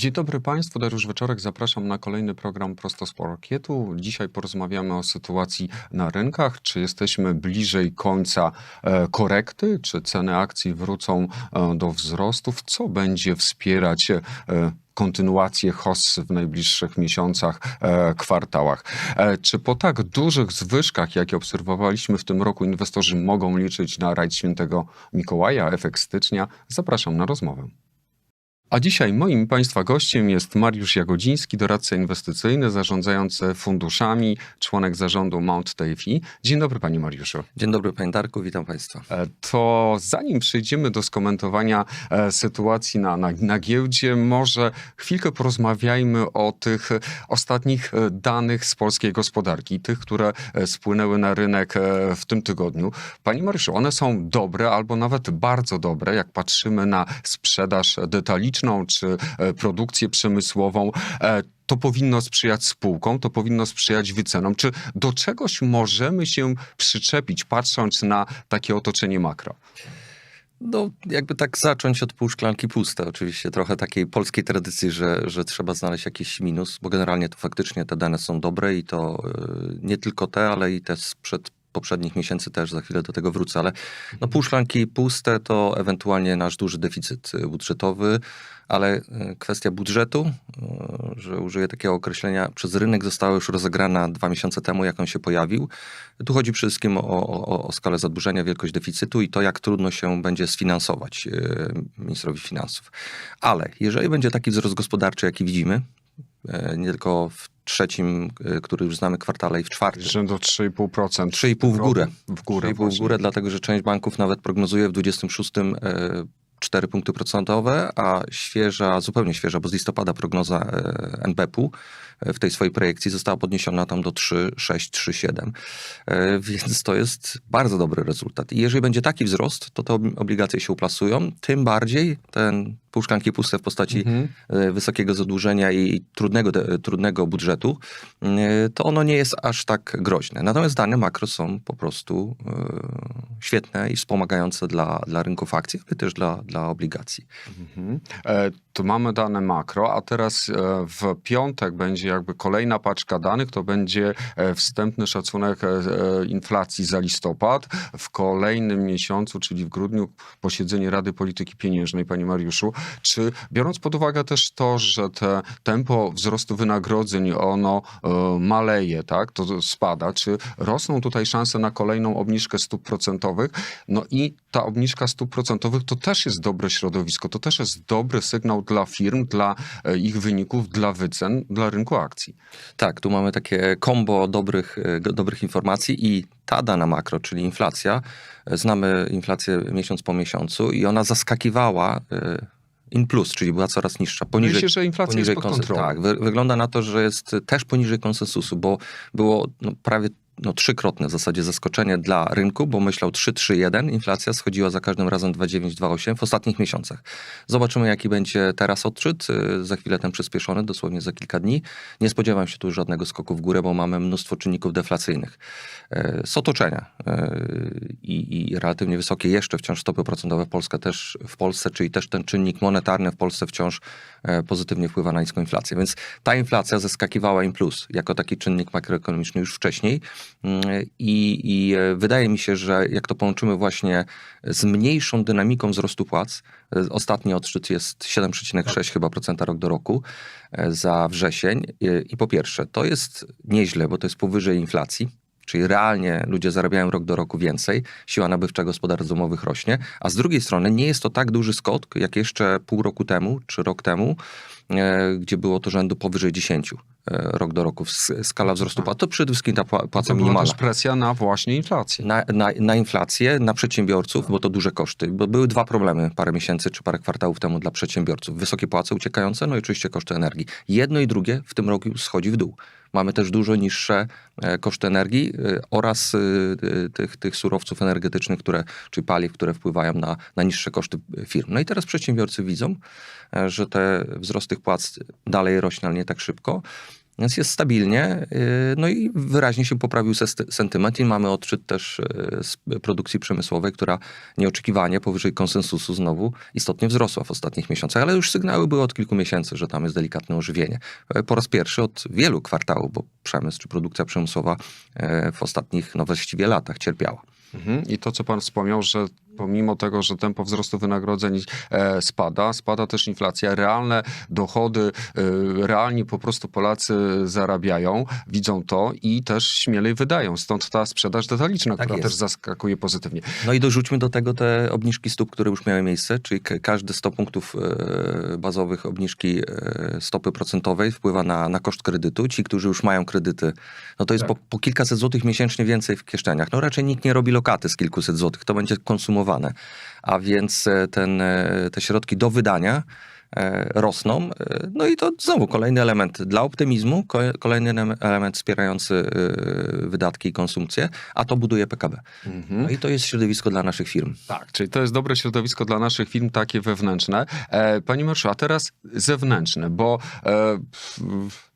Dzień dobry Państwu, Dariusz Wieczorek, zapraszam na kolejny program Prosto z Parkietu. Dzisiaj porozmawiamy o sytuacji na rynkach, czy jesteśmy bliżej końca e, korekty, czy ceny akcji wrócą e, do wzrostów, co będzie wspierać e, kontynuację hossy w najbliższych miesiącach, kwartałach. Czy po tak dużych zwyżkach, jakie obserwowaliśmy w tym roku, inwestorzy mogą liczyć na rajd świętego Mikołaja, efekt stycznia? Zapraszam na rozmowę. A dzisiaj moim Państwa gościem jest Mariusz Jagodziński, doradca inwestycyjny, zarządzający funduszami, członek zarządu Mount TFI. Dzień dobry Panie Mariuszu. Dzień dobry Panie Darku, witam Państwa. E, To zanim przejdziemy do skomentowania e, sytuacji na, na, na giełdzie, może chwilkę porozmawiajmy o tych ostatnich e, danych z polskiej gospodarki, tych, które spłynęły na rynek w tym tygodniu. Panie Mariuszu, one są dobre albo nawet bardzo dobre, jak patrzymy na sprzedaż detaliczną czy e, produkcję przemysłową. E, to powinno sprzyjać spółkom, to powinno sprzyjać wycenom. Czy do czegoś możemy się przyczepić, patrząc na takie otoczenie makro? No, jakby tak zacząć od pół szklanki puste. Oczywiście trochę takiej polskiej tradycji, że, że trzeba znaleźć jakiś minus, bo generalnie to faktycznie te dane są dobre i to y, nie tylko te, ale i te sprzed poprzednich miesięcy też, za chwilę do tego wrócę, ale no pół szklanki puste to ewentualnie nasz duży deficyt y, budżetowy, ale y, kwestia budżetu, y, że użyję takiego określenia, przez rynek została już rozegrana dwa miesiące temu, jak on się pojawił. Tu chodzi przede wszystkim o, o, o skalę zadłużenia, wielkość deficytu i to, jak trudno się będzie sfinansować ministrowi finansów. Ale jeżeli będzie taki wzrost gospodarczy, jaki widzimy, nie tylko w trzecim, który już znamy kwartale i w czwartym. Rzędu 3,5%. 3,5 w górę. W górę 3,5 w górę, dlatego że część banków nawet prognozuje w 26 e, 4 punkty procentowe, a świeża, zupełnie świeża, bo z listopada prognoza e, NBP-u e, w tej swojej projekcji została podniesiona tam do 3,6, 3,7. E, Więc to jest bardzo dobry rezultat. I jeżeli będzie taki wzrost, to te ob- obligacje się uplasują, tym bardziej ten pół szklanki puste w postaci Mhm. e, wysokiego zadłużenia i trudnego, de- trudnego budżetu, e, to ono nie jest aż tak groźne. Natomiast dane makro są po prostu e, świetne i wspomagające dla, dla rynków akcji, ale też dla, dla obligacji. Mhm. E, Tu mamy dane makro, a teraz e, w piątek będzie jakby kolejna paczka danych, to będzie e, wstępny szacunek e, inflacji za listopad. W kolejnym miesiącu, czyli w grudniu, posiedzenie Rady Polityki Pieniężnej, Panie Mariuszu. Czy biorąc pod uwagę też to, że te tempo wzrostu wynagrodzeń, ono maleje, tak, to spada, czy rosną tutaj szanse na kolejną obniżkę stóp procentowych? No i ta obniżka stóp procentowych to też jest dobre środowisko, to też jest dobry sygnał dla firm, dla e, ich wyników, dla wycen, dla rynku akcji. Tak, tu mamy takie kombo dobrych, e, dobrych informacji i ta dana makro, czyli inflacja, e, znamy inflację miesiąc po miesiącu i ona zaskakiwała in plus, czyli była coraz niższa. Poniżej, Myślę, że inflacja jest pod kontrolą. Tak, wy, wygląda na to, że jest też poniżej konsensusu, bo było no, prawie no, trzykrotne w zasadzie zaskoczenie dla rynku, bo myślał 3,3,1, inflacja schodziła za każdym razem 2,9, 2,8 w ostatnich miesiącach. Zobaczymy, jaki będzie teraz odczyt, y, za chwilę ten przyspieszony, dosłownie za kilka dni. Nie spodziewam się tu żadnego skoku w górę, bo mamy mnóstwo czynników deflacyjnych. E, Z otoczenia e, i, i relatywnie wysokie jeszcze wciąż stopy procentowe Polska też w Polsce, czyli też ten czynnik monetarny w Polsce wciąż e, pozytywnie wpływa na niską inflację. Więc ta inflacja zeskakiwała im plus jako taki czynnik makroekonomiczny już wcześniej i, i e, wydaje mi się, że jak to połączymy właśnie z mniejszą dynamiką wzrostu płac, e, ostatni odszczyt jest 7,6 chyba procenta rok do roku e, za wrzesień. I po pierwsze, to jest nieźle, bo to jest powyżej inflacji, Czyli realnie ludzie zarabiają rok do roku więcej, siła nabywcza gospodarstw domowych rośnie, a z drugiej strony nie jest to tak duży skok, jak jeszcze pół roku temu czy rok temu, gdzie było to rzędu powyżej 10 e, rok do roku. Skala wzrostu płac to przede wszystkim ta pła- płaca To minimalna. też presja na właśnie inflację. Na, na, na inflację, na przedsiębiorców, bo to duże koszty. Bo były dwa problemy parę miesięcy czy parę kwartałów temu dla przedsiębiorców. Wysokie płace uciekające, no i oczywiście koszty energii. Jedno i drugie w tym roku schodzi w dół. Mamy też dużo niższe e, koszty energii e, oraz e, e, tych, tych surowców energetycznych, które, czy paliw, które wpływają na, na niższe koszty firm. No i teraz przedsiębiorcy widzą, e, że te wzrost tych płac dalej rośnie, ale nie tak szybko. Więc jest stabilnie, yy, no i wyraźnie się poprawił sentyment i mamy odczyt też yy, z produkcji przemysłowej, która nieoczekiwanie powyżej konsensusu znowu istotnie wzrosła w ostatnich miesiącach, ale już sygnały były od kilku miesięcy, że tam jest delikatne ożywienie. E, Po raz pierwszy od wielu kwartałów, bo przemysł czy produkcja przemysłowa e, w ostatnich, no właściwie latach cierpiała. Mhm. I to, co pan wspomniał, że pomimo tego, że tempo wzrostu wynagrodzeń e, spada, spada też inflacja, realne dochody, e, realnie po prostu Polacy zarabiają, widzą to i też śmielej wydają. Stąd ta sprzedaż detaliczna, Tak która jest. też zaskakuje pozytywnie. No i dorzućmy do tego te obniżki stóp, które już miały miejsce, czyli ka- każdy 100 punktów e, bazowych obniżki stopy procentowej wpływa na, na koszt kredytu. Ci, którzy już mają kredyty, no to jest Tak. po, po kilkaset złotych miesięcznie więcej w kieszeniach. No raczej nikt nie robi lokaty z kilkuset złotych, to będzie konsumowane. A więc e, ten, e, te środki do wydania rosną. E, No i to znowu kolejny element dla optymizmu, ko- kolejny ele- element wspierający e, wydatki i konsumpcję, a to buduje PKB. Mhm. No i to jest środowisko dla naszych firm. Tak, czyli to jest dobre środowisko dla naszych firm, takie wewnętrzne. E, Pani Marszu, a teraz zewnętrzne, bo e,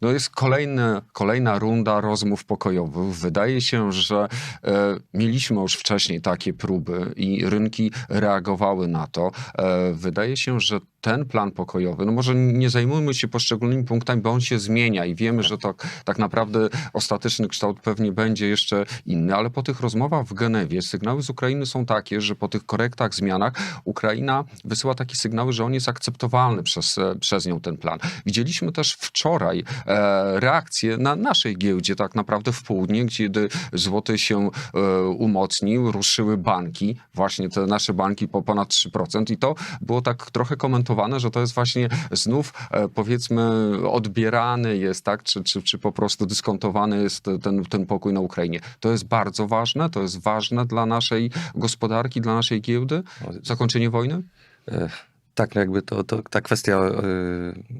no jest kolejny, kolejna runda rozmów pokojowych. Wydaje się, że e, mieliśmy już wcześniej takie próby i rynki reagowały na to. E, wydaje się, że ten plan pokojowy, no może nie zajmujmy się poszczególnymi punktami, bo on się zmienia i wiemy, że to tak naprawdę ostateczny kształt pewnie będzie jeszcze inny, ale po tych rozmowach w Genewie sygnały z Ukrainy są takie, że po tych korektach, zmianach Ukraina wysyła takie sygnały, że on jest akceptowalny przez, e, przez nią ten plan. Widzieliśmy też wczoraj e, reakcję na naszej giełdzie tak naprawdę w południe, kiedy złoty się e, umocnił, ruszyły banki, właśnie te nasze banki po ponad 3% i to było tak trochę komentowane, że to jest właśnie znów e, powiedzmy odbierany jest, tak, czy, czy, czy po prostu dyskontowany jest ten, ten pokój na Ukrainie. To jest bardzo ważne, to jest ważne dla naszej gospodarki, dla naszej giełdy, zakończenie wojny? E, Tak, no jakby to, to ta kwestia e,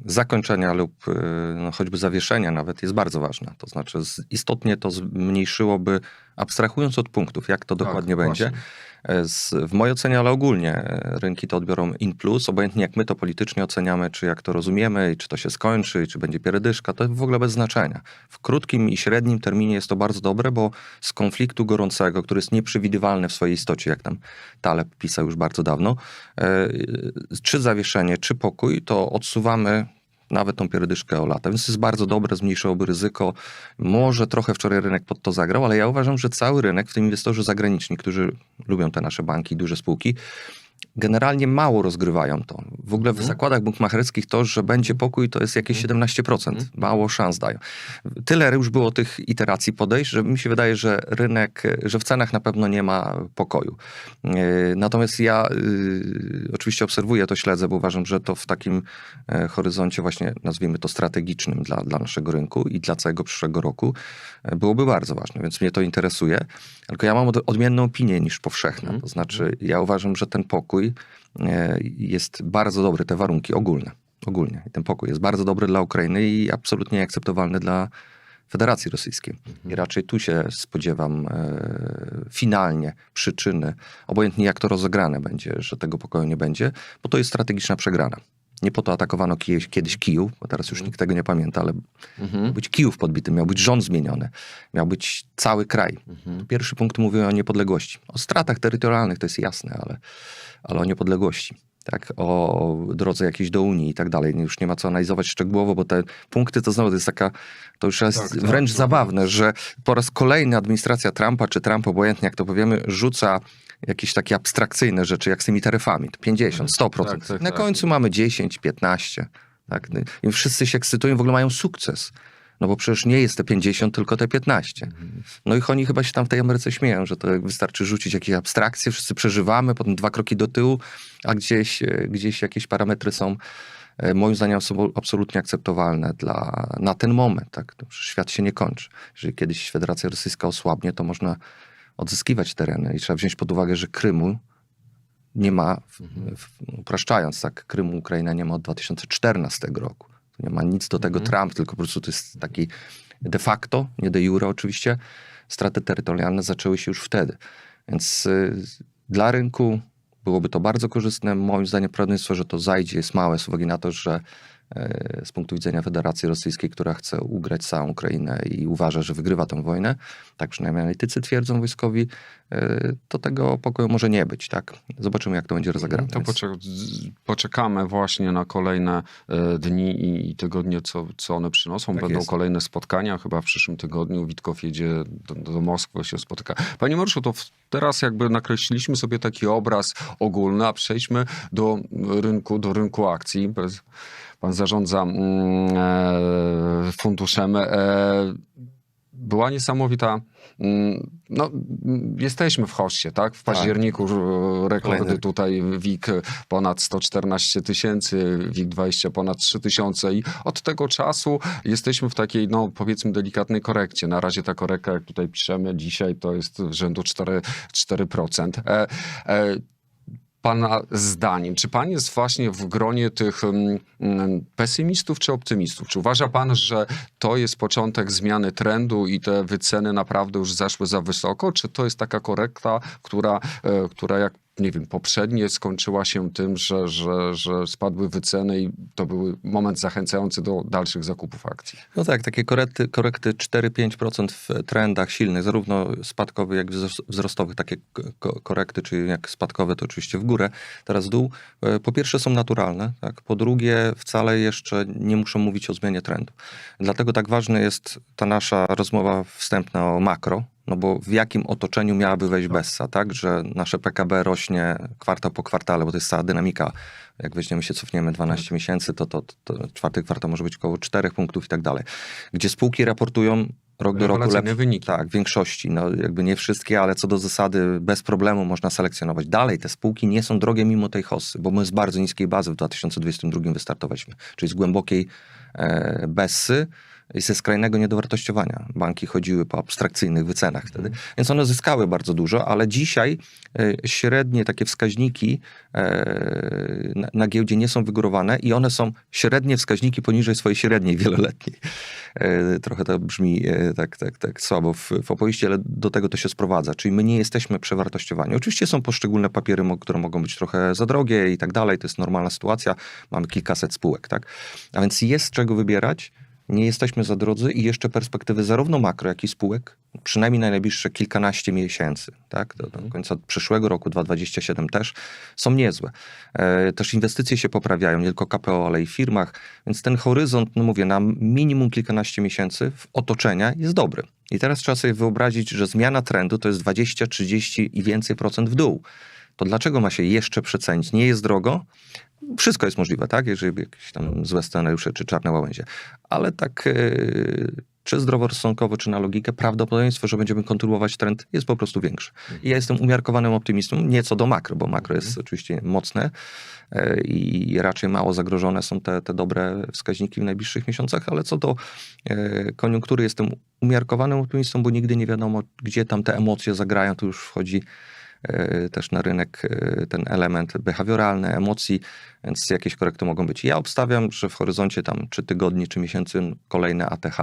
zakończenia lub e, no, choćby zawieszenia nawet jest bardzo ważna. To znaczy z, istotnie to zmniejszyłoby, abstrahując od punktów, jak to dokładnie Tak, będzie. E, Z, w mojej ocenie, ale ogólnie e, rynki to odbiorą in plus, obojętnie jak my to politycznie oceniamy, czy jak to rozumiemy, i czy to się skończy, i czy będzie pierdyszka, to w ogóle bez znaczenia. W krótkim i średnim terminie jest to bardzo dobre, bo z konfliktu gorącego, który jest nieprzewidywalny w swojej istocie, jak tam Taleb pisał już bardzo dawno, e, czy zawieszenie, czy pokój, to odsuwamy nawet tą pierdyszkę o lata. Więc jest bardzo dobre, zmniejszyłoby ryzyko. Może trochę wczoraj rynek pod to zagrał, ale ja uważam, że cały rynek, w tym inwestorzy zagraniczni, którzy lubią te nasze banki, duże spółki, generalnie mało rozgrywają to. W ogóle w Mhm. zakładach bukmacherskich to, że będzie pokój, to jest jakieś 17%. Mhm. Mało szans dają. Tyle już było tych iteracji podejść, że mi się wydaje, że rynek, że w cenach na pewno nie ma pokoju. Yy, Natomiast ja yy, oczywiście obserwuję to, śledzę, bo uważam, że to w takim e, horyzoncie właśnie, nazwijmy to strategicznym dla, dla naszego rynku i dla całego przyszłego roku e, byłoby bardzo ważne, więc mnie to interesuje. Tylko ja mam od, odmienną opinię niż powszechna. Mhm. To znaczy, ja uważam, że ten pokój e, jest bardzo dobry, te warunki ogólne. Ogólnie. I ten pokój jest bardzo dobry dla Ukrainy i absolutnie nieakceptowalny dla Federacji Rosyjskiej. I raczej tu się spodziewam e, finalnie przyczyny, obojętnie jak to rozegrane będzie, że tego pokoju nie będzie, bo to jest strategiczna przegrana. Nie po to atakowano kiedyś, kiedyś Kijów, bo teraz już nikt tego nie pamięta, ale Mhm. być Kijów podbity, miał być rząd zmieniony, miał być cały kraj. Mhm. Pierwszy punkt mówi o niepodległości. O stratach terytorialnych to jest jasne, ale, ale o niepodległości. Tak, o drodze jakiejś do Unii i tak dalej. Już nie ma co analizować szczegółowo, bo te punkty to znowu to jest taka, to już jest Tak, tak, wręcz tak. zabawne, że po raz kolejny administracja Trumpa, czy Trump, obojętnie jak to powiemy, rzuca jakieś takie abstrakcyjne rzeczy, jak z tymi taryfami. To 50, 100%. Tak, tak, Na tak. końcu mamy 10, 15. Tak? I wszyscy się ekscytują, w ogóle mają sukces. No bo przecież nie jest te 50, tylko te 15. No i oni chyba się tam w tej Ameryce śmieją, że to wystarczy rzucić jakieś abstrakcje, wszyscy przeżywamy, potem dwa kroki do tyłu, a gdzieś, e, gdzieś jakieś parametry są e, moim zdaniem absolu- absolutnie akceptowalne dla, na ten moment. Tak? Świat się nie kończy. Jeżeli kiedyś Federacja Rosyjska osłabnie, to można odzyskiwać tereny i trzeba wziąć pod uwagę, że Krymu nie ma, w, upraszczając tak, Krymu Ukraina nie ma od 2014 roku. Nie ma nic do tego Trump, tylko po prostu to jest taki de facto, nie de jure oczywiście, straty terytorialne zaczęły się już wtedy. Więc y, dla rynku byłoby to bardzo korzystne. Moim zdaniem prawdopodobieństwo, że to zajdzie jest małe z uwagi na to, że z punktu widzenia Federacji Rosyjskiej, która chce ugrać całą Ukrainę i uważa, że wygrywa tę wojnę, tak przynajmniej analitycy twierdzą wojskowi, e, to tego pokoju może nie być, tak? Zobaczymy, jak to będzie rozegrane. To poczekamy właśnie na kolejne e, dni i, tygodnie, co, co one przynoszą. Tak Będą jest. kolejne spotkania, chyba w przyszłym tygodniu Witkow jedzie do, do Moskwy, się spotyka. Panie Mariuszu, to w, teraz jakby nakreśliliśmy sobie taki obraz ogólny, a przejdźmy do rynku, do rynku akcji. Bez- Pan zarządza mm, e, funduszem. E, była niesamowita. mm, No, jesteśmy w hoście, tak? W październiku e, rekordy Kolejny. tutaj WIG ponad 114 tysięcy, WIG 20 ponad 3 tysiące i od tego czasu jesteśmy w takiej, no powiedzmy, delikatnej korekcie. Na razie ta korekta, jak tutaj piszemy dzisiaj, to jest rzędu 4, 4%. E, e, Pana zdaniem, czy pan jest właśnie w gronie tych mm, mm, pesymistów czy optymistów? Czy uważa pan, że to jest początek zmiany trendu i te wyceny naprawdę już zaszły za wysoko? Czy to jest taka korekta, która, e, która jak nie wiem, poprzednie skończyła się tym, że, że, że spadły wyceny i to był moment zachęcający do dalszych zakupów akcji? No tak, takie korekty, korekty 4-5% w trendach silnych, zarówno spadkowych, jak i wzros- wzrostowych, takie ko- korekty, czyli jak spadkowe, to oczywiście w górę, teraz w dół. E, Po pierwsze są naturalne, tak? po drugie wcale jeszcze nie muszą mówić o zmianie trendu. Dlatego tak ważna jest ta nasza rozmowa wstępna o makro, no bo w jakim otoczeniu miałaby wejść Bessa, tak? Że nasze PKB rośnie kwartał po kwartale, bo to jest cała dynamika. Jak weźmiemy się, cofniemy 12 miesięcy, to, to, to czwarty kwartał może być około 4 punktów i tak dalej. Gdzie spółki raportują rok do roku lepiej. wyniki. Tak, w większości. No, jakby nie wszystkie, ale co do zasady bez problemu można selekcjonować. Dalej te spółki nie są drogie mimo tej hossy, bo my z bardzo niskiej bazy w 2022 wystartowaliśmy, czyli z głębokiej e, bessy ze skrajnego niedowartościowania. Banki chodziły po abstrakcyjnych wycenach wtedy, więc one zyskały bardzo dużo, ale dzisiaj e, średnie takie wskaźniki e, na, giełdzie nie są wygórowane i one są średnie wskaźniki poniżej swojej średniej wieloletniej. E, Trochę to brzmi tak, tak, tak słabo w, w opowieści, ale do tego to się sprowadza. Czyli my nie jesteśmy przewartościowani. Oczywiście są poszczególne papiery, które mogą być trochę za drogie i tak dalej. To jest normalna sytuacja. Mamy kilkaset spółek, tak? A więc jest czego wybierać. Nie jesteśmy za drodzy i jeszcze perspektywy zarówno makro, jak i spółek, przynajmniej na najbliższe kilkanaście miesięcy, tak, do, do końca przyszłego roku, 2027 też, są niezłe. E, też inwestycje się poprawiają, nie tylko KPO, ale i w firmach, więc ten horyzont, no mówię, na minimum kilkanaście miesięcy w otoczenia jest dobry. I teraz trzeba sobie wyobrazić, że zmiana trendu to jest 20, 30 i więcej procent w dół. To dlaczego ma się jeszcze przecenić? Nie jest drogo? Wszystko jest możliwe, tak? Jeżeli jakieś tam złe scenariusze czy czarne łabędzie. Ale tak yy, czy zdroworozsądkowo, czy na logikę, prawdopodobieństwo, że będziemy kontynuować trend jest po prostu większe. I ja jestem umiarkowanym optymistą, nie co do makro, bo makro jest oczywiście mocne yy, i raczej mało zagrożone są te, te dobre wskaźniki w najbliższych miesiącach, ale co do yy, koniunktury jestem umiarkowanym optymistą, bo nigdy nie wiadomo, gdzie tam te emocje zagrają, tu już wchodzi e, też na rynek e, ten element behawioralny, emocji, więc jakieś korekty mogą być. Ja obstawiam, że w horyzoncie tam czy tygodni, czy miesięcy kolejne ATH,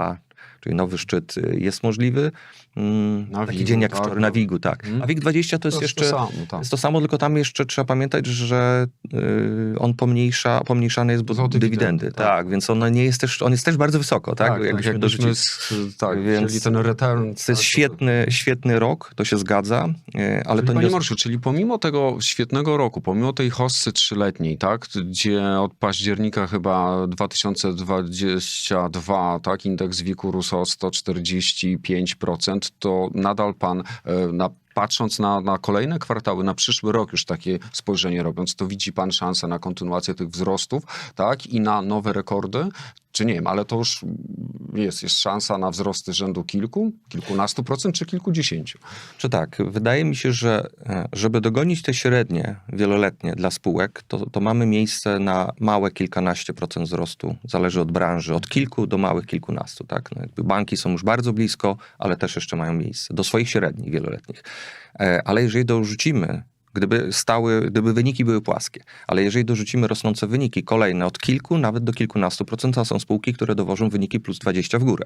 czyli nowy szczyt e, jest możliwy. Mm, Na Taki WIG-u, dzień jak tak? wczoraj, na WIG-u, tak. Mhm. A WIG 20 to jest To jeszcze... to samo, tak. Jest to samo, tylko tam jeszcze trzeba pamiętać, że y, on pomniejsza, pomniejszany jest bo dywidendy, dywidendy. tak. Tak. więc on nie jest też, on jest też bardzo wysoko, tak? tak Jakbyśmy dorzucili. z, tak, Więc czyli ten return. To jest tak, świetny, świetny rok, to się zgadza, y, ale Czyli to Panie nie... Marszu, czyli pomimo tego świetnego roku, pomimo tej hossy trzyletniej, tak, gdzie od października chyba 2022, tak, indeks WIG o 145%, to nadal pan e, na Patrząc na, na kolejne kwartały, na przyszły rok już takie spojrzenie robiąc, to widzi pan szansę na kontynuację tych wzrostów, tak, i na nowe rekordy? Nie wiem, ale to już jest, jest szansa na wzrosty rzędu kilku, kilkunastu procent, czy kilkudziesięciu? Czy tak, wydaje mi się, że e, żeby dogonić te średnie wieloletnie dla spółek, to, to mamy miejsce na małe kilkanaście procent wzrostu. Zależy od branży, od kilku do małych kilkunastu. Tak? No banki są już bardzo blisko, ale też jeszcze mają miejsce do swoich średnich wieloletnich. E, Ale jeżeli dorzucimy Gdyby stały, gdyby wyniki były płaskie, ale jeżeli dorzucimy rosnące wyniki kolejne od kilku, nawet do kilkunastu procent, to są spółki, które dowożą wyniki plus 20 w górę.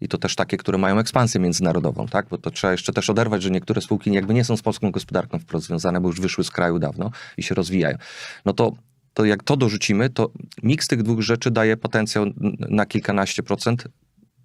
I to też takie, które mają ekspansję międzynarodową, tak? Bo to trzeba jeszcze też oderwać, że niektóre spółki jakby nie są z polską gospodarką wprost związane, bo już wyszły z kraju dawno i się rozwijają. No to, to jak to dorzucimy, to miks tych dwóch rzeczy daje potencjał na kilkanaście procent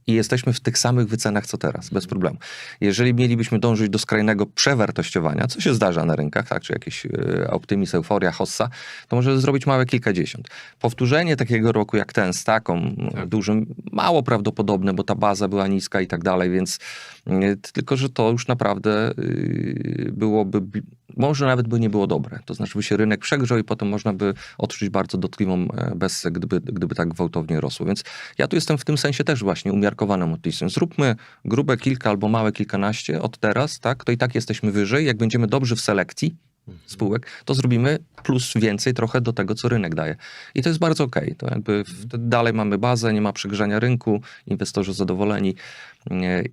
i jesteśmy w tych samych wycenach co teraz, bez problemu. Jeżeli mielibyśmy dążyć do skrajnego przewartościowania, co się zdarza na rynkach, tak, czy jakiś e, optymizm, euforia, hossa, to może zrobić małe kilkadziesiąt. Powtórzenie takiego roku jak ten z taką Tak. dużym, mało prawdopodobne, bo ta baza była niska i tak dalej, więc y, tylko, że to już naprawdę y, byłoby, może nawet by nie było dobre. To znaczy by się rynek przegrzał i potem można by odczuć bardzo dotkliwą e, bessę, gdyby, gdyby tak gwałtownie rosło. Więc ja tu jestem w tym sensie też właśnie umiarkowanym optymistą. Zróbmy grube kilka albo małe kilkanaście od teraz, tak? To i tak jesteśmy wyżej. Jak będziemy dobrzy w selekcji, spółek, to zrobimy plus więcej trochę do tego, co rynek daje. I to jest bardzo okej. To jakby wtedy dalej mamy bazę, nie ma przegrzania rynku, inwestorzy zadowoleni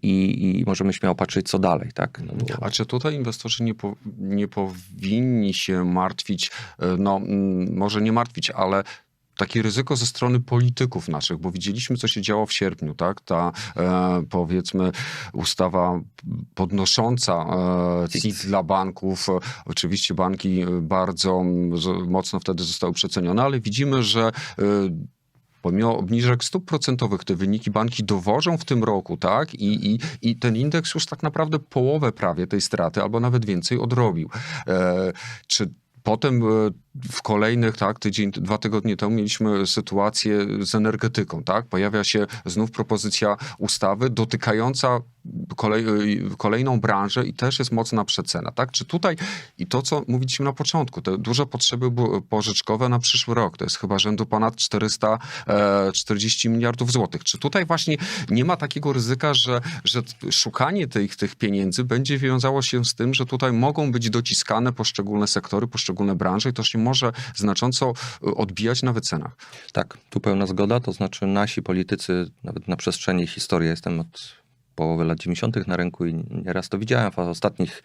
i, i możemy śmiało patrzeć, co dalej, tak? No bo, A czy tutaj inwestorzy nie, po, nie powinni się martwić, e, no może nie martwić, ale takie ryzyko ze strony polityków naszych, bo widzieliśmy, co się działo w sierpniu, tak? Ta e, powiedzmy ustawa podnosząca e, CIT dla banków. Oczywiście banki e, bardzo z- mocno wtedy zostały przecenione, ale widzimy, że e, Pomimo obniżek stóp procentowych te wyniki banki dowożą w tym roku, tak? I, i, I ten indeks już tak naprawdę połowę prawie tej straty, albo nawet więcej odrobił. E, czy potem e, w kolejnych, tak, tydzień, dwa tygodnie temu mieliśmy sytuację z energetyką, tak? Pojawia się znów propozycja ustawy dotykająca kolej, e, kolejną branżę i też jest mocna przecena, tak? Czy tutaj i to, co mówiliśmy na początku, te duże potrzeby pożyczkowe na przyszły rok, to jest chyba rzędu ponad 440 miliardów złotych. Czy tutaj właśnie nie ma takiego ryzyka, że, że szukanie tych, tych pieniędzy będzie wiązało się z tym, że tutaj mogą być dociskane poszczególne sektory, poszczególne branże i to się może znacząco y, odbijać na wycenach? tak, tu pełna zgoda, to znaczy nasi politycy, nawet na przestrzeni historii, jestem od połowy lat 90. na rynku i nieraz to widziałem, w ostatnich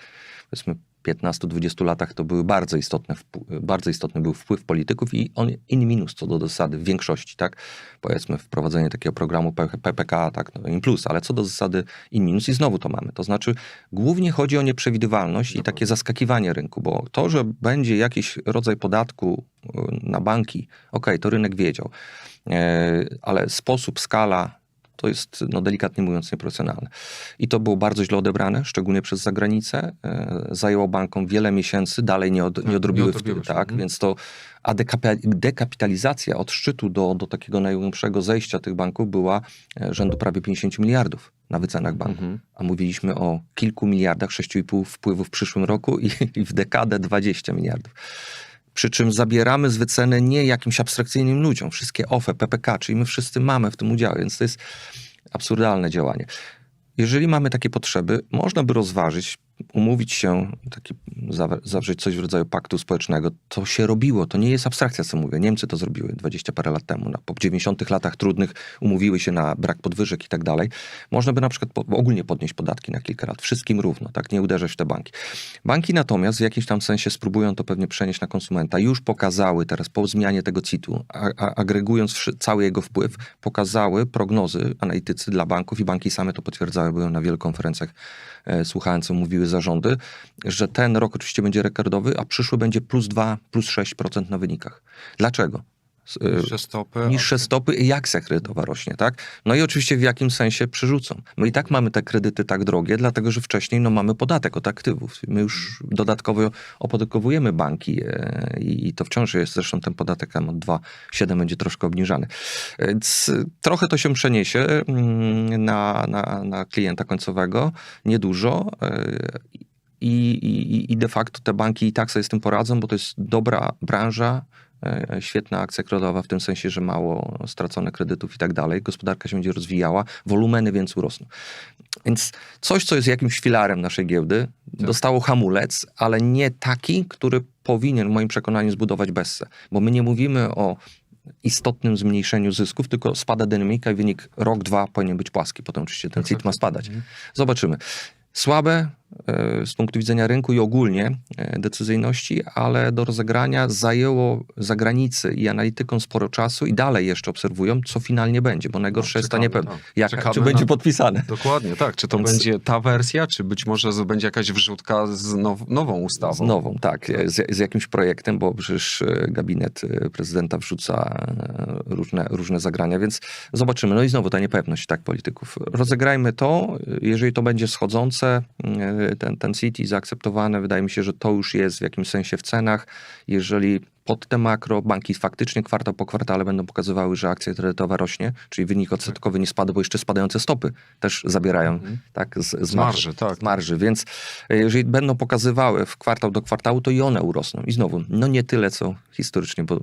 powiedzmy 15-20 latach to były bardzo istotne, bardzo istotny był wpływ polityków i on in minus co do zasady w większości, tak? Powiedzmy wprowadzenie takiego programu PPK, tak, no in plus, ale co do zasady in minus i znowu to mamy. To znaczy głównie chodzi o nieprzewidywalność i takie zaskakiwanie rynku, bo to, że będzie jakiś rodzaj podatku y, na banki, okej, to rynek wiedział, E, ale sposób, skala to jest, no delikatnie mówiąc, nieprofesjonalne. I to było bardzo źle odebrane, szczególnie przez zagranicę. E, Zajęło bankom wiele miesięcy, dalej nie, od, nie nie odrobiły wtedy, się, tak? mhm. Więc to, a dekapi- dekapitalizacja od szczytu do, do takiego najgłębszego zejścia tych banków była e, rzędu prawie 50 miliardów na wycenach banków. Mhm. A mówiliśmy o kilku miliardach, 6,5 wpływu w przyszłym roku i, i w dekadę 20 miliardów. Przy czym zabieramy z wyceny nie jakimś abstrakcyjnym ludziom. Wszystkie OFE, PPK, czyli my wszyscy mamy w tym udział, więc to jest absurdalne działanie. Jeżeli mamy takie potrzeby, można by rozważyć, umówić się, taki, zawrzeć coś w rodzaju paktu społecznego. To się robiło, to nie jest abstrakcja, co mówię. Niemcy to zrobiły 20 parę lat temu. Na, po 90 latach trudnych umówiły się na brak podwyżek i tak dalej. Można by na przykład po, ogólnie podnieść podatki na kilka lat. Wszystkim równo, tak? Nie uderzać w te banki. Banki natomiast w jakimś tam sensie spróbują to pewnie przenieść na konsumenta. Już pokazały teraz po zmianie tego CIT-u, a, a, agregując cały jego wpływ, pokazały prognozy analitycy dla banków i banki same to potwierdzały. Byłem na wielu konferencjach, słuchałem co mówiły zarządy, że ten rok oczywiście będzie rekordowy, a przyszły będzie plus 2, plus 6% na wynikach. Dlaczego? E, Niższe stopy. niższe stopy i akcja kredytowa rośnie, tak? No i oczywiście w jakim sensie przerzucą. My i tak mamy te kredyty tak drogie, dlatego że wcześniej no, mamy podatek od aktywów. My już dodatkowo opodatkowujemy banki e, i, to wciąż jest, zresztą ten podatek tam od 2,7 będzie troszkę obniżany. Więc trochę to się przeniesie mm, na, na, na klienta końcowego, niedużo. e, I, i, I de facto te banki i tak sobie z tym poradzą, bo to jest dobra branża, świetna akcja kredytowa w tym sensie, że mało stracone kredytów i tak dalej. Gospodarka się będzie rozwijała, wolumeny więc urosną. Więc coś, co jest jakimś filarem naszej giełdy, dostało hamulec, ale nie taki, który powinien w moim przekonaniu zbudować bessę. Bo my nie mówimy o istotnym zmniejszeniu zysków, tylko spada dynamika i wynik rok, dwa powinien być płaski. Potem oczywiście ten CIT ma spadać. Zobaczymy. Słabe, e, z punktu widzenia rynku i ogólnie e, decyzyjności, ale do rozegrania zajęło zagranicy i analitykom sporo czasu i dalej jeszcze obserwują, co finalnie będzie, bo najgorsze No, jest czekamy, niepewne. tak. Jak, Czekamy czy będzie na- podpisane? Dokładnie, tak. Czy to Więc- będzie ta wersja, czy być może będzie jakaś wrzutka z now, nową ustawą? Z nową, tak, e, z, z jakimś projektem, bo przecież e, gabinet e, prezydenta wrzuca e, różne, różne zagrania, więc zobaczymy. No i znowu ta niepewność tak polityków. Rozegrajmy to, e, jeżeli to będzie schodzące, e, ten, ten City zaakceptowane, wydaje mi się, że to już jest w jakimś sensie w cenach. Jeżeli pod te makro banki faktycznie kwartał po kwartale będą pokazywały, że akcja kredytowa rośnie, czyli wynik odsetkowy nie spada, bo jeszcze spadające stopy też zabierają Mhm. tak, z, Z marży, tak. z marży, więc e, jeżeli będą pokazywały w kwartał do kwartału, to i one urosną. I znowu, no nie tyle, co historycznie, bo,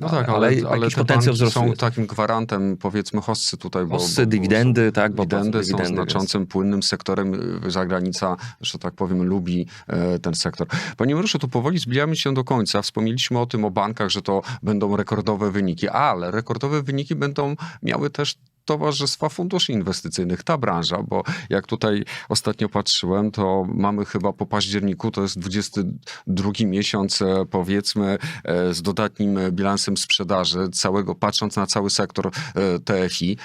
No tak, ale, ale, potencjał wzrostu są jest. takim gwarantem, powiedzmy, hossy tutaj. Bo, Hossy, bo- dywidendy, tak, bo Dywidendy są dywidendy, znaczącym, płynnym sektorem. y, Zagranica, że tak powiem, lubi e, ten sektor. Panie Mariuszu, tu powoli zbliżamy się do końca. Wspomnieliśmy o tym, o bankach, że to będą rekordowe wyniki, ale rekordowe wyniki będą miały też towarzystwa funduszy inwestycyjnych, ta branża, bo jak tutaj ostatnio patrzyłem, to mamy chyba po październiku, to jest 22 miesiąc, e, powiedzmy, e, z dodatnim bilansem sprzedaży, całego, patrząc na cały sektor e, TFI.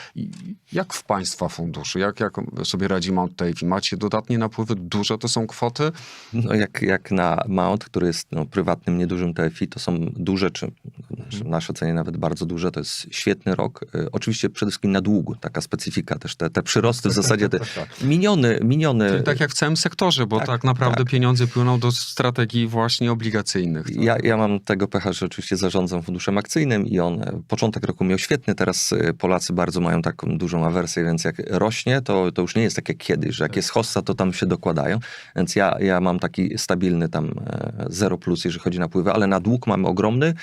Jak w państwa funduszy, jak, jak sobie radzi Mount TFI? Macie dodatnie napływy, duże to są kwoty? No jak, jak na Mount, który jest no, prywatnym, niedużym TFI, to są duże, czy w naszej ocenie nawet bardzo duże, to jest świetny rok. E, Oczywiście przede wszystkim na długu, taka specyfika też, te, te przyrosty w zasadzie, te miniony, miniony Czyli tak jak w całym sektorze, bo tak, Tak, naprawdę tak. pieniądze płyną do strategii właśnie obligacyjnych. tak? Ja, ja mam tego pecha, że oczywiście zarządzam funduszem akcyjnym i on e, początek roku miał świetny, teraz e, Polacy bardzo mają taką dużą awersję, więc jak rośnie, to, to już nie jest tak jak kiedyś, że jak jest hossa, to tam się dokładają, więc ja, ja mam taki stabilny tam e, zero plus, jeżeli chodzi na pływy, ale na dług mamy ogromny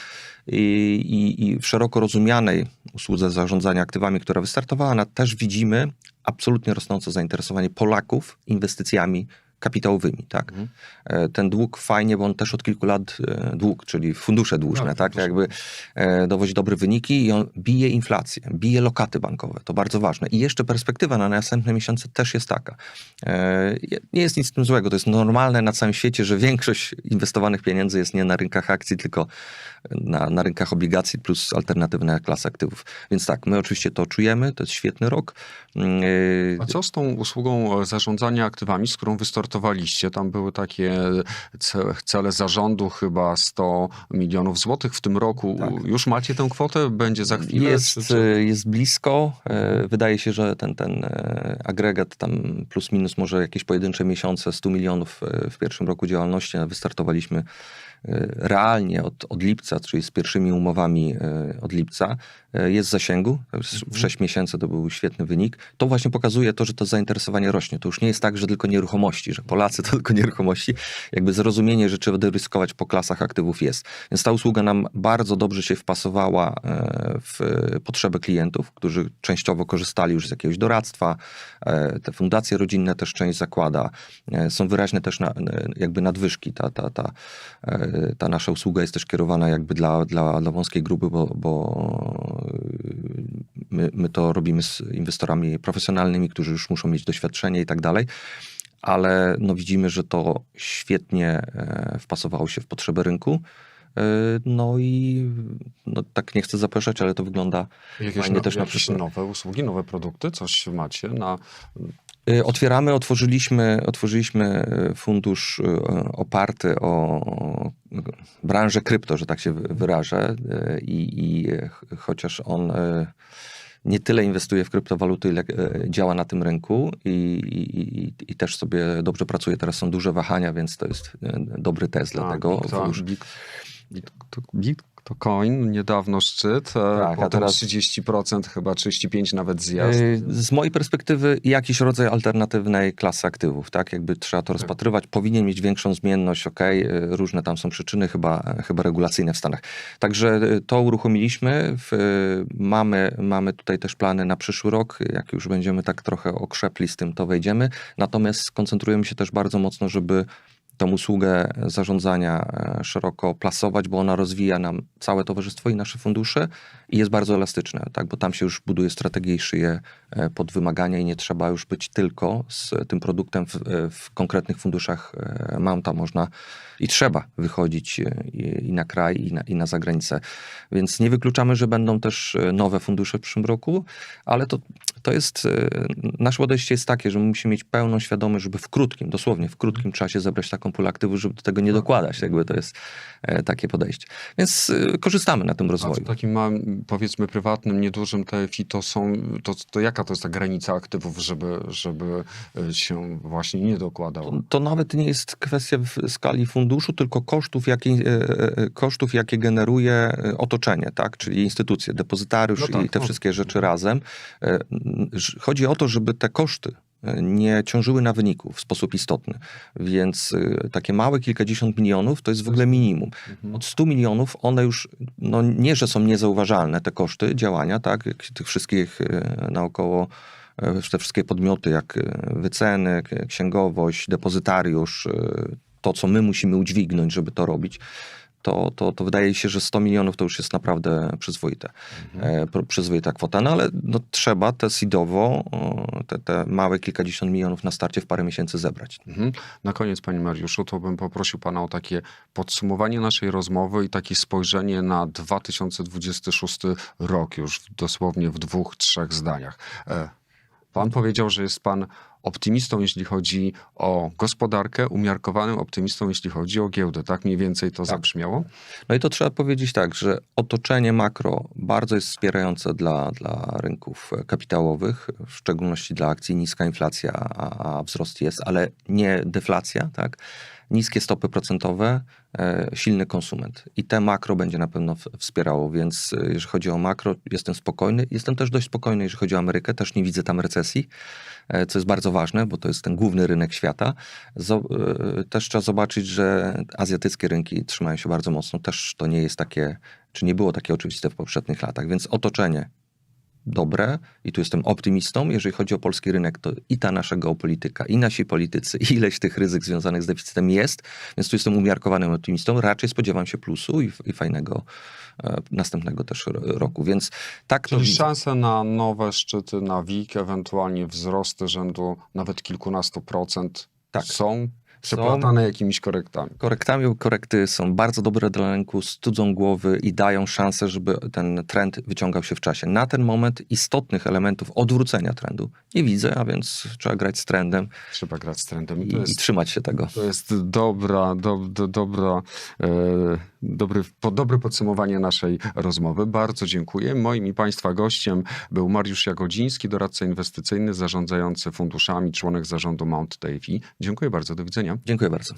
i, i, w szeroko rozumianej usłudze zarządzania aktywami, która wystartowała, też widzimy absolutnie rosnące zainteresowanie Polaków inwestycjami kapitałowymi, tak. Mhm. E, Ten dług fajnie, bo on też od kilku lat, e, dług, czyli fundusze dłużne, Tak, tak, fundusze. jakby e, dowodzi dobre wyniki i on bije inflację, bije lokaty bankowe, to bardzo ważne. I jeszcze perspektywa na następne miesiące też jest taka. Nie jest nic w tym złego, to jest normalne na całym świecie, że większość inwestowanych pieniędzy jest nie na rynkach akcji, tylko na, na rynkach obligacji plus alternatywne klasy aktywów. Więc tak, my oczywiście to czujemy, to jest świetny rok. Mm, A co z tą usługą zarządzania aktywami, z którą wystartowaliście? Tam były takie ce- cele zarządu, chyba 100 milionów złotych w tym roku. Tak. Już macie tę kwotę? Będzie za chwilę? Jest, jest blisko. E, Wydaje się, że ten, ten e, agregat tam plus minus może jakieś pojedyncze miesiące, 100 milionów e, w pierwszym roku działalności. Wystartowaliśmy realnie od, od lipca, czyli z pierwszymi umowami e, od lipca. E, Jest w zasięgu. W 6 miesięcy to był świetny wynik. To właśnie pokazuje to, że to zainteresowanie rośnie. To już nie jest tak, że tylko nieruchomości, że Polacy to tylko nieruchomości. Jakby zrozumienie, że trzeba ryzykować po klasach aktywów jest. Więc ta usługa nam bardzo dobrze się wpasowała e, w potrzeby klientów, którzy częściowo korzystali już z jakiegoś doradztwa. E, Te fundacje rodzinne też część zakłada. E, Są wyraźne też na, jakby nadwyżki. Ta, ta, ta, e, ta nasza usługa jest też kierowana jakby dla, dla, dla wąskiej grupy, bo, bo my, my to robimy z inwestorami profesjonalnymi, którzy już muszą mieć doświadczenie i tak dalej. Ale no widzimy, że to świetnie e, wpasowało się w potrzeby rynku. E, No i no, tak nie chcę zapraszać, ale to wygląda Jakieś, fajnie no, też na jakieś przyszłość. nowe usługi, nowe produkty? Coś macie na... Y, Otwieramy, otworzyliśmy, otworzyliśmy y, fundusz y, oparty o branżę krypto, że tak się wy- wyrażę. Y, I, i ch- chociaż on y, nie tyle inwestuje w kryptowaluty, ile y, działa na tym rynku i, i, i, też sobie dobrze pracuje. Teraz są duże wahania, więc to jest dobry test dla A, to, big to coin, niedawno szczyt, tak, Tak, a teraz- 30%, chyba 35% nawet zjazd. Y, Z mojej perspektywy jakiś rodzaj alternatywnej klasy aktywów, tak? Jakby trzeba to rozpatrywać. Powinien mieć większą zmienność, ok, różne tam są przyczyny, chyba, chyba regulacyjne w Stanach. Także to uruchomiliśmy. W, mamy, mamy tutaj też plany na przyszły rok. Jak już będziemy tak trochę okrzepli z tym, to wejdziemy. Natomiast koncentrujemy się też bardzo mocno, żeby tę usługę zarządzania e, szeroko plasować, bo ona rozwija nam całe towarzystwo i nasze fundusze i jest bardzo elastyczna, tak? bo tam się już buduje strategię i szyje e, pod wymagania i nie trzeba już być tylko z tym produktem w, e, w konkretnych funduszach Mounta. Można i trzeba wychodzić i, i na kraj, i na, i na zagranicę. Więc nie wykluczamy, że będą też nowe fundusze w przyszłym roku, ale to, to jest, e, nasze podejście jest takie, że my musimy mieć pełną świadomość, żeby w krótkim, dosłownie w krótkim czasie zebrać taką pulę aktywów, żeby do tego nie dokładać. Jakby to jest e, takie podejście. Więc e, korzystamy na tym A rozwoju. w takim małym, powiedzmy, prywatnym, niedużym TFI to są, to, to jaka to jest ta granica aktywów, żeby, żeby się właśnie nie dokładało? To, to nawet nie jest kwestia w skali funduszu, tylko kosztów, jakie, kosztów, jakie generuje otoczenie, tak? czyli instytucje, depozytariusz No tak, i te no. wszystkie rzeczy razem. Chodzi o to, żeby te koszty e, nie ciążyły na wyniku w sposób istotny. Więc e, takie małe kilkadziesiąt milionów to jest w ogóle minimum. Mhm. Od 100 milionów one już, no nie, że są niezauważalne te koszty działania, tak, tych wszystkich e, naokoło, te wszystkie podmioty jak wyceny, księgowość, depozytariusz, to co my musimy udźwignąć, żeby to robić, to, to, to wydaje się, że 100 milionów to już jest naprawdę przyzwoite, e, pro- przyzwoita kwota, no ale no, trzeba te seedowo, o, te, te małe kilkadziesiąt milionów na starcie w parę miesięcy zebrać. Mhm. Na koniec, panie Mariuszu, to bym poprosił pana o takie podsumowanie naszej rozmowy i takie spojrzenie na 2026 rok już dosłownie w dwóch, trzech zdaniach. E, Pan powiedział, że jest pan optymistą, jeśli chodzi o gospodarkę, umiarkowanym optymistą, jeśli chodzi o giełdę. Tak mniej więcej to zabrzmiało? No i to trzeba powiedzieć tak, że otoczenie makro bardzo jest wspierające dla, dla rynków kapitałowych, w szczególności dla akcji. Niska inflacja, a, a wzrost jest, ale nie deflacja, tak? Niskie stopy procentowe, e, silny konsument. I te makro będzie na pewno wspierało, więc e, jeżeli chodzi o makro, jestem spokojny. Jestem też dość spokojny, jeżeli chodzi o Amerykę. Też nie widzę tam recesji, e, co jest bardzo ważne, bo to jest ten główny rynek świata. Też trzeba zobaczyć, że azjatyckie rynki trzymają się bardzo mocno. Też to nie jest takie, czy nie było takie oczywiste w poprzednich latach, więc otoczenie dobre i tu jestem optymistą. Jeżeli chodzi o polski rynek, to i ta nasza geopolityka, i nasi politycy, i ileś tych ryzyk związanych z deficytem jest, więc tu jestem umiarkowanym optymistą. Raczej spodziewam się plusu i, i fajnego e, następnego też ro- roku, więc tak to Czyli widzę. szanse na nowe szczyty, na WIG, ewentualnie wzrosty rzędu nawet kilkunastu procent Tak. są przeplatane jakimiś korektami. Korektami korekty są bardzo dobre dla rynku, studzą głowy i dają szansę, żeby ten trend wyciągał się w czasie. Na ten moment istotnych elementów odwrócenia trendu nie widzę, a więc trzeba grać z trendem Trzeba grać z trendem. I i, to i jest trzymać się tego. To jest dobra, do, do, dobra, e, dobry, po, dobre podsumowanie naszej rozmowy. Bardzo dziękuję. Moim i Państwa gościem był Mariusz Jagodziński, doradca inwestycyjny zarządzający funduszami, członek zarządu Mount Davy. Dziękuję bardzo, do widzenia. Dziękuję bardzo.